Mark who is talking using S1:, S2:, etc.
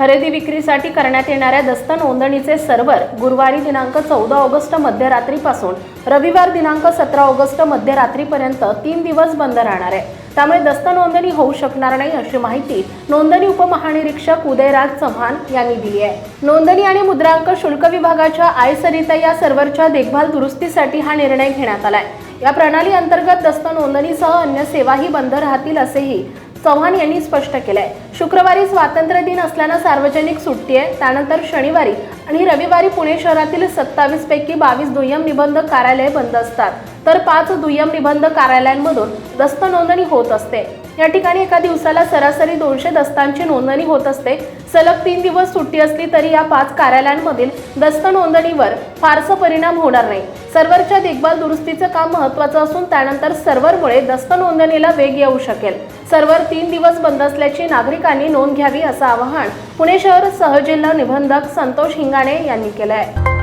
S1: खरेदी विक्रीसाठी करण्यात येणाऱ्या दस्त नोंदणीचे सर्व्हर गुरुवारी दिनांक चौदा ऑगस्ट मध्यरात्रीपासून रविवार दिनांक सतरा ऑगस्ट मध्यरात्रीपर्यंत तीन दिवस बंद राहणार आहे. त्यामुळे दस्त नोंदणी होऊ शकणार नाही अशी माहिती नोंदणी उपमहानिरीक्षक उदयराज चव्हाण यांनी दिली आहे. नोंदणी आणि मुद्रांक शुल्क विभागाच्या आय सरिता या सर्व्हरच्या देखभाल दुरुस्तीसाठी हा निर्णय घेण्यात आलाय. या प्रणाली अंतर्गत दस्त नोंदणीसह अन्य सेवाही बंद राहतील असेही चव्हाण यांनी स्पष्ट केलंय. शुक्रवारी स्वातंत्र्य दिन असल्यानं सार्वजनिक सुट्टी आहे. त्यानंतर शनिवारी आणि रविवारी पुणे शहरातील सत्तावीस पैकी बावीस दुय्यम निबंध कार्यालये बंद असतात. तर पाच दुय्यम निबंध कार्यालयांमधून दस्त नोंदणी होत असते. या ठिकाणी एका दिवसाला सरासरी दोनशे दस्तांची नोंदणी होत असते. सलग तीन दिवस सुट्टी असली तरी या पाच कार्यालयांमधील दस्त नोंदणीवर फारसा परिणाम होणार नाही. सर्व्हरच्या देखभाल दुरुस्तीचं काम महत्त्वाचं असून त्यानंतर सर्व्हरमुळे दस्त नोंदणीला वेग येऊ शकेल. सर्व्हर तीन दिवस बंद असल्याची नागरिकांनी नोंद घ्यावी असं आवाहन पुणे शहर सहजिल्हा निबंधक संतोष हिंगाणे यांनी केलं आहे